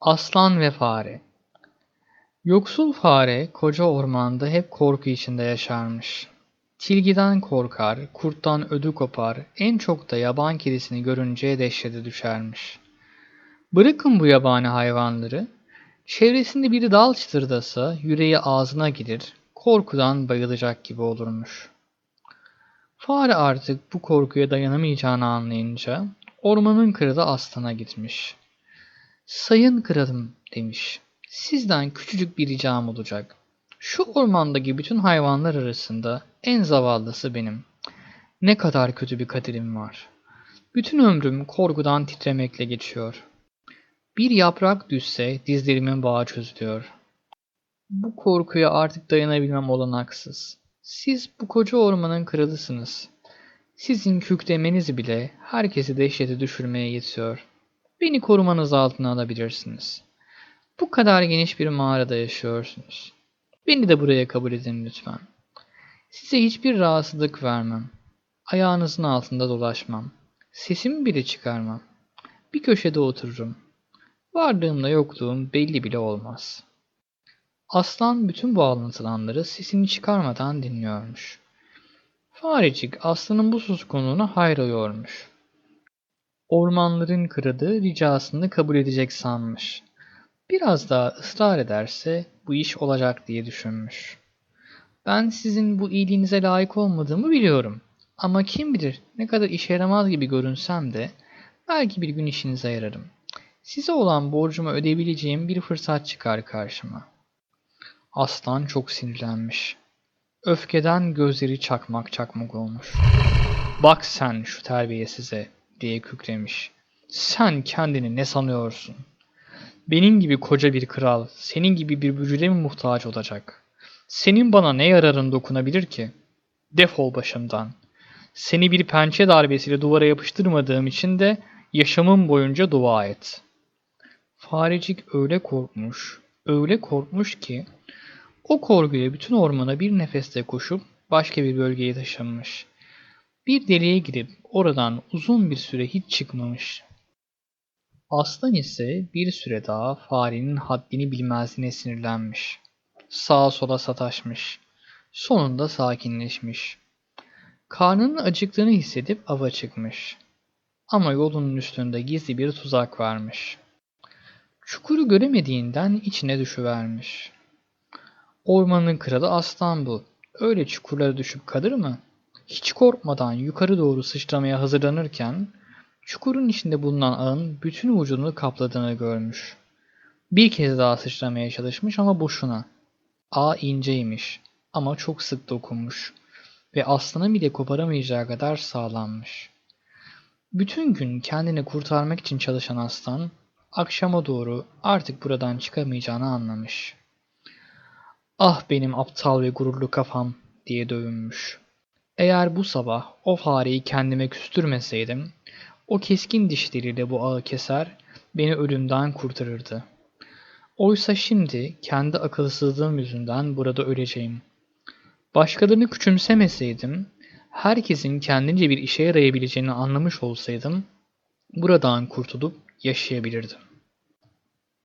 Aslan ve Fare Yoksul fare koca ormanda hep korku içinde yaşarmış. Tilgiden korkar, kurttan ödü kopar, en çok da yaban kedisini görünce dehşete düşermiş. Bırakın bu yabani hayvanları, çevresinde bir dal çıtırdasa yüreği ağzına gelir, korkudan bayılacak gibi olurmuş. Fare artık bu korkuya dayanamayacağını anlayınca ormanın kralı aslana gitmiş. Sayın kralım demiş. Sizden küçücük bir ricam olacak. Şu ormandaki bütün hayvanlar arasında en zavallısı benim. Ne kadar kötü bir kaderim var. Bütün ömrüm korkudan titremekle geçiyor. Bir yaprak düşse dizlerimin bağı çözülüyor. Bu korkuya artık dayanabilmem olanaksız. Siz bu koca ormanın kralısınız. Sizin küklemeniz bile herkesi dehşete düşürmeye yetiyor. Beni korumanız altına alabilirsiniz. Bu kadar geniş bir mağarada yaşıyorsunuz. Beni de buraya kabul edin lütfen. Size hiçbir rahatsızlık vermem. Ayağınızın altında dolaşmam. Sesimi bile çıkarmam. Bir köşede otururum. Varlığımla yokluğum belli bile olmaz. Aslan bütün bu anlatılanları sesini çıkarmadan dinliyormuş. Farecik aslanın bu suskunluğuna hayroluyormuş. Ormanların kralı ricasını kabul edecek sanmış. Biraz daha ısrar ederse bu iş olacak diye düşünmüş. Ben sizin bu iyiliğinize layık olmadığımı biliyorum. Ama kim bilir ne kadar işe yaramaz gibi görünsem de belki bir gün işinize yararım. Size olan borcumu ödeyebileceğim bir fırsat çıkar karşıma. Aslan çok sinirlenmiş. Öfkeden gözleri çakmak çakmak olmuş. Bak sen şu terbiyesize diye kükremiş. Sen kendini ne sanıyorsun? Benim gibi koca bir kral, senin gibi bir bücüre mi muhtaç olacak? Senin bana ne yararın dokunabilir ki? Defol başımdan. Seni bir pençe darbesiyle duvara yapıştırmadığım için de yaşamım boyunca dua et. Farecik öyle korkmuş, öyle korkmuş ki o korkuyla bütün ormana bir nefeste koşup başka bir bölgeye taşınmış. Bir deliğe girip oradan uzun bir süre hiç çıkmamış. Aslan ise bir süre daha farenin haddini bilmezliğine sinirlenmiş. Sağa sola sataşmış. Sonunda sakinleşmiş. Karnının acıktığını hissedip ava çıkmış. Ama yolunun üstünde gizli bir tuzak varmış. Çukuru göremediğinden içine düşüvermiş. Ormanın kralı aslan bu. Öyle çukurlara düşüp kalır mı? Hiç korkmadan yukarı doğru sıçramaya hazırlanırken çukurun içinde bulunan ağın bütün vücudunu kapladığını görmüş. Bir kez daha sıçramaya çalışmış ama boşuna. Ağ inceymiş ama çok sık dokunmuş ve aslanı bile koparamayacağı kadar sağlanmış. Bütün gün kendini kurtarmak için çalışan aslan, akşama doğru artık buradan çıkamayacağını anlamış. Ah benim aptal ve gururlu kafam diye dövünmüş. Eğer bu sabah o fareyi kendime küstürmeseydim, o keskin dişleriyle bu ağı keser, beni ölümden kurtarırdı. Oysa şimdi kendi akılsızlığım yüzünden burada öleceğim. Başkalarını küçümsemeseydim, herkesin kendince bir işe yarayabileceğini anlamış olsaydım, buradan kurtulup yaşayabilirdim.